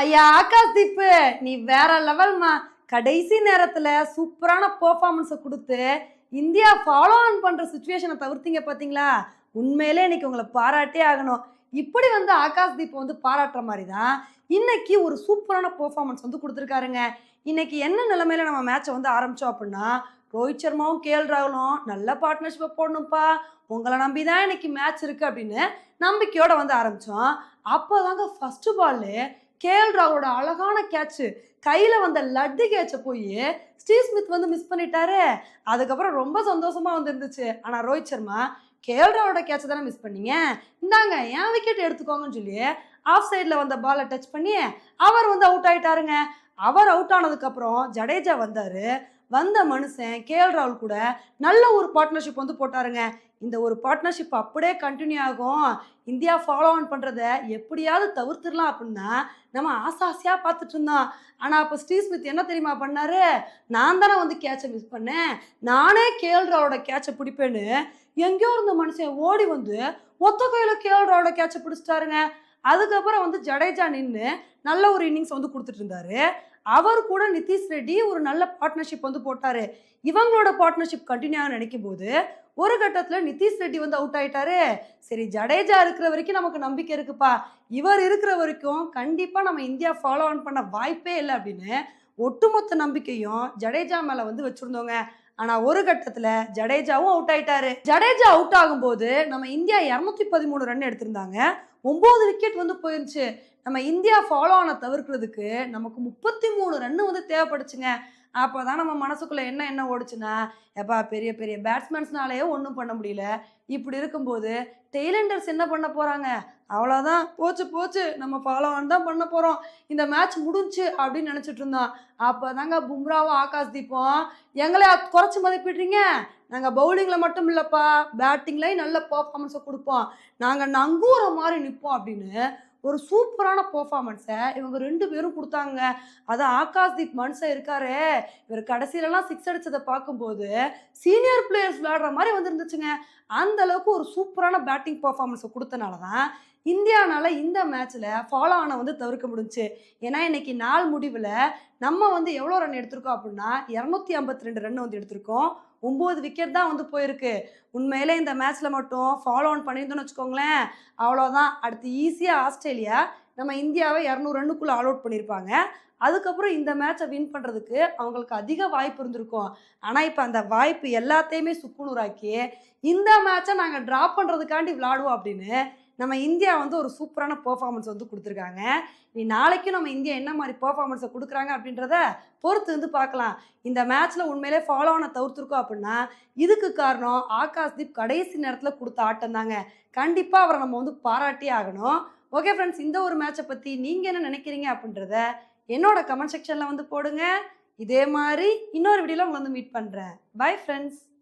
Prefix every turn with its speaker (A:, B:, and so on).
A: ஐயா ஆகாஷ் தீப்பு நீ வேற லெவல்மா கடைசி நேரத்துல சூப்பரான பெர்ஃபார்மன்ஸை கொடுத்து இந்தியா ஃபாலோ ஆன் பண்ற சுச்சுவேஷனை தவிர்த்தீங்க பாத்தீங்களா? உண்மையிலே இன்னைக்கு உங்களை பாராட்டே ஆகணும். இப்படி வந்து ஆகாஷ் தீப் வந்து பாராட்டுற மாதிரி தான் இன்னைக்கு ஒரு சூப்பரான பெர்ஃபார்மன்ஸ் வந்து கொடுத்துருக்காருங்க. இன்னைக்கு என்ன நிலைமையில நம்ம மேட்சை வந்து ஆரம்பிச்சோம் அப்படின்னா ரோஹித் சர்மாவும் கேஎல் ராகுலும் நல்ல பார்ட்னர்ஷிப்பை போடணும்ப்பா. உங்களை நம்பி தான் இன்னைக்கு மேட்ச் இருக்குது அப்படின்னு நம்பிக்கையோடு வந்து ஆரம்பிச்சோம். அப்போதாங்க ஃபர்ஸ்ட் பால்லு கேஎல் ராகுலோட அழகான கேட்சு கையில் வந்த லட்டு கேட்சை போய் ஸ்டீவ் ஸ்மித் வந்து மிஸ் பண்ணிட்டாரு. அதுக்கப்புறம் ரொம்ப சந்தோஷமாக வந்துருந்துச்சு. ஆனால் ரோஹித் சர்மா கேஎல் ராகுலோட கேட்சை தானே மிஸ் பண்ணீங்க? இந்தாங்க என் விக்கெட் எடுத்துக்கோங்கன்னு சொல்லி ஆஃப் சைடில் வந்த பாலை டச் பண்ணி அவர் வந்து அவுட் ஆகிட்டாருங்க அவர் அவுட் ஆனதுக்கப்புறம் ஜடேஜா வந்தார். வந்த மனுஷன் கேஎல் ராகுல் கூட நல்ல ஒரு பார்ட்னர்ஷிப் வந்து போட்டாருங்க. இந்த ஒரு பார்ட்னர்ஷிப் அப்படியே கண்டினியூ ஆகும். இந்தியா ஃபாலோ ஆன் பண்ணுறத எப்படியாவது தவிர்த்துடலாம் அப்படின்னா நம்ம ஆசை ஆசையாக பார்த்துட்டு இருந்தோம். ஆனால் அப்போ ஸ்ரீ ஸ்மித் என்ன தெரியுமா பண்ணாரு? நான் தானே வந்து கேட்சை மிஸ் பண்ணேன். நானே கேஎல் ராவோட கேட்சை பிடிப்பேன்னு எங்கேயோ இருந்த மனுஷன் ஓடி வந்து ஒத்த கையில் கேஎல் ராவோட கேட்சை பிடிச்சிட்டாருங்க. அதுக்கப்புறம் வந்து ஜடேஜா நின்று நல்ல ஒரு இன்னிங்ஸ் வந்து கொடுத்துட்டு இருந்தாரு. அவர் கூட நிதிஷ் ரெட்டி ஒரு நல்ல பார்ட்னர்ஷிப் வந்து போட்டாரு. இவங்களோட பார்ட்னர்ஷிப் கண்டினியூ ஆக நினைக்கும் போது ஒரு கட்டத்தில் நிதிஷ் ரெட்டி வந்து அவுட் ஆயிட்டாரு. சரி ஜடேஜா இருக்கிற வரைக்கும் நமக்கு நம்பிக்கை இருக்குப்பா. இவர் இருக்கிற வரைக்கும் கண்டிப்பாக நம்ம இந்தியா ஃபாலோ ஆன் பண்ண வாய்ப்பே இல்லை அப்படின்னு ஒட்டுமொத்த நம்பிக்கையும் ஜடேஜா மேலே வந்து வச்சுருந்தோங்க. ஆனால் ஒரு கட்டத்தில் ஜடேஜாவும் அவுட் ஆயிட்டாரு. ஜடேஜா அவுட் ஆகும்போது நம்ம இந்தியா இரநூத்தி பதிமூணு ரன் எடுத்திருந்தாங்க. ஒம்பது விக்கெட் வந்து போயிருந்துச்சு. நம்ம இந்தியா ஃபாலோ ஆன தவிர்க்கிறதுக்கு நமக்கு முப்பத்தி மூணு ரன்னு வந்து தேவைப்படுச்சுங்க. அப்போ தான் நம்ம மனசுக்குள்ளே என்ன என்ன ஓடுச்சுன்னா எப்பா பெரிய பெரிய பேட்ஸ்மேன்ஸ்னாலேயே ஒன்றும் பண்ண முடியல. இப்படி இருக்கும்போது டெய்லண்டர்ஸ் என்ன பண்ண போகிறாங்க அவ்வளோதான் போச்சு போச்சு. நம்ம ஃபாலோ ஆன் தான் பண்ண போகிறோம் இந்த மேட்ச் முடிஞ்சு அப்படின்னு நினச்சிட்டு இருந்தோம். அப்போ தாங்க பும்ராவும் ஆகாஷ் தீபம் எங்களை குறைச்சி மதிப்பிடுறீங்க? நாங்கள் பவுலிங்கில் மட்டும் இல்லைப்பா. பேட்டிங்லேயும் நல்ல பர்ஃபார்மன்ஸை கொடுப்போம். நாங்கள் நங்கூர மாதிரி நிற்போம் அப்படின்னு ஒரு சூப்பரான பர்ஃபார்மன்ஸை இவங்க ரெண்டு பேரும் கொடுத்தாங்க. அது ஆகாஷ் தீப் மனுஷன் இருக்காரு. இவர் கடைசியிலலாம் சிக்ஸ் அடிச்சதை பார்க்கும்போது சீனியர் பிளேயர்ஸ் விளையாடுற மாதிரி வந்துருந்துச்சுங்க. அந்த அளவுக்கு ஒரு சூப்பரான பேட்டிங் பர்ஃபார்மன்ஸை கொடுத்தனால தான் இந்தியானால இந்த மேட்ச்சில் ஃபாலோ ஆன வந்து தவிர்க்க முடிஞ்சுச்சு ஏன்னா இன்னைக்கு நாள் முடிவில் நம்ம வந்து எவ்வளோ ரன் எடுத்திருக்கோம் அப்படின்னா இரநூத்தி ஐம்பத்தி ரெண்டு ரன் வந்து எடுத்திருக்கோம். ஒம்பது விக்கெட் தான் வந்து போயிருக்கு. உண்மையிலே இந்த மேட்ச்சில் மட்டும் ஃபாலோ ஆன் பண்ணியிருந்தோம்னு வச்சுக்கோங்களேன் அவ்வளோதான் அடுத்து ஈஸியாக ஆஸ்திரேலியா நம்ம இந்தியாவை இரநூறு ரன்னுக்குள்ளே ஆல் அவுட் பண்ணியிருப்பாங்க. அதுக்கப்புறம் இந்த மேட்சை வின் பண்ணுறதுக்கு அவங்களுக்கு அதிக வாய்ப்பு இருந்திருக்கும். ஆனால் இப்போ அந்த வாய்ப்பு எல்லாத்தையுமே சுக்குநூறாக்கி இந்த மேட்சை நாங்கள் ட்ராப் பண்ணுறதுக்காண்டி விளாடுவோம் அப்படின்னு நம்ம இந்தியா வந்து ஒரு சூப்பரான பெர்ஃபார்மன்ஸ் வந்து கொடுத்துருக்காங்க. நீ நாளைக்கும் நம்ம இந்தியா என்ன மாதிரி பெர்ஃபார்மன்ஸை கொடுக்குறாங்க அப்படின்றத பொறுத்து வந்து பார்க்கலாம். இந்த மேட்ச்சில் உண்மையிலே ஃபாலோ ஆன தவிர்த்துருக்கோம் அப்படின்னா இதுக்கு காரணம் ஆகாஷ் தீப் கடைசி நேரத்தில் கொடுத்த ஆட்டம் தாங்க. கண்டிப்பாக அவரை நம்ம வந்து பாராட்டியே ஆகணும். ஓகே ஃப்ரெண்ட்ஸ் இந்த ஒரு மேட்சை பற்றி நீங்கள் என்ன நினைக்கிறீங்க அப்படின்றத என்னோட கமெண்ட் செக்ஷனில் வந்து போடுங்க. இதே மாதிரி இன்னொரு வீடியோவில் உங்களை வந்து மீட் பண்ணுறேன் பை ஃப்ரெண்ட்ஸ்